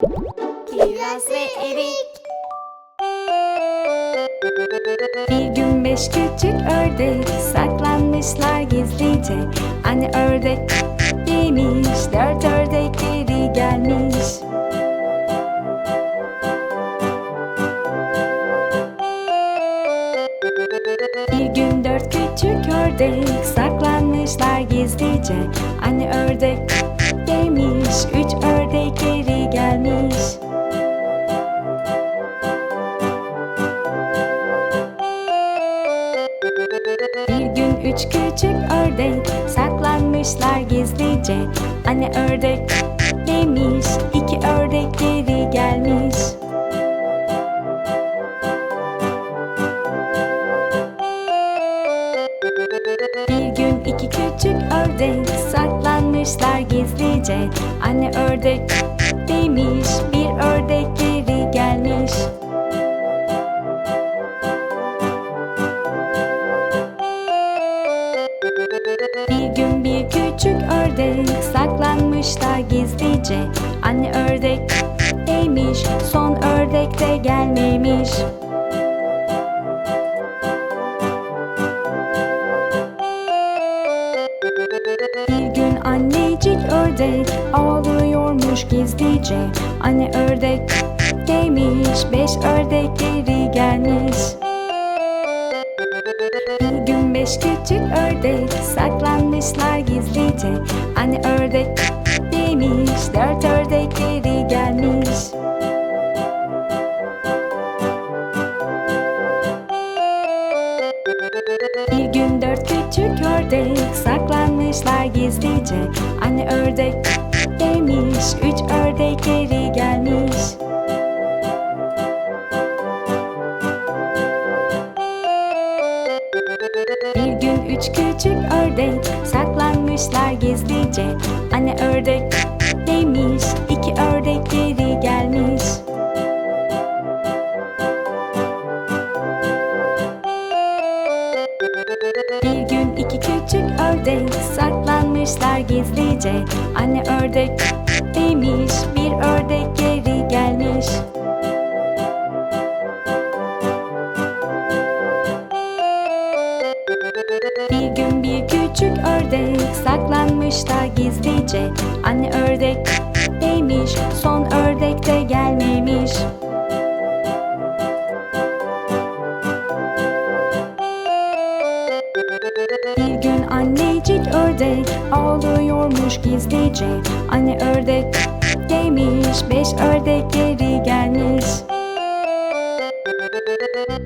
Kiraz ve erik. Bir gün beş küçük ördek saklanmışlar gizlice. Anne ördek demiş, dört ördek geri gelmiş. Bir gün dört küçük ördek saklanmışlar gizlice. Anne ördek demiş, üç ördek üç küçük ördek saklanmışlar gizlice. Anne ördek demiş iki ördek geri gelmiş. Bir gün iki küçük ördek saklanmışlar gizlice. Anne ördek demiş bir ördek geri gelmiş Bir gün bir küçük ördek saklanmışlar gizlice. Anne ördek demiş son ördek de gelmemiş. Bir gün annecik ördek ağlıyormuş gizlice. Anne ördek demiş beş ördek geri gelmiş beş küçük ördek saklanmışlar gizlice. Anne ördek demiş dört ördek geri gelmiş. Bir gün dört küçük ördek saklanmışlar gizlice. Anne ördek demiş üç ördek geri gelmiş Bir gün üç küçük ördek saklanmışlar gizlice. Anne ördek demiş iki ördek geri gelmiş. Bir gün iki küçük ördek saklanmışlar gizlice. Anne ördek saklanmışlar gizlice. Anne ördek demiş son ördek de gelmemiş. Bir gün annecik ördek ağlıyormuş gizlice. Anne ördek demiş beş ördek